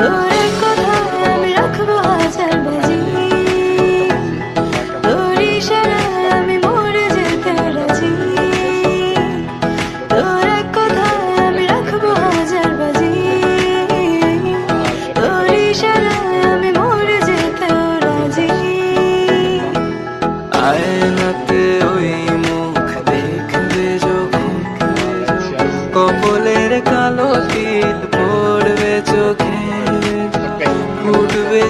Ahora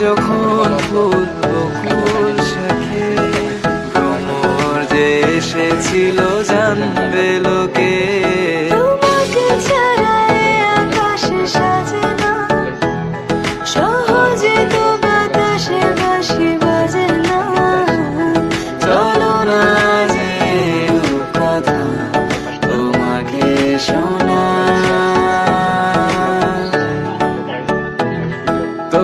যখন ফুটবো ফুল শাখে ভ্রমর যে এসেছিল জানবে লোকে। show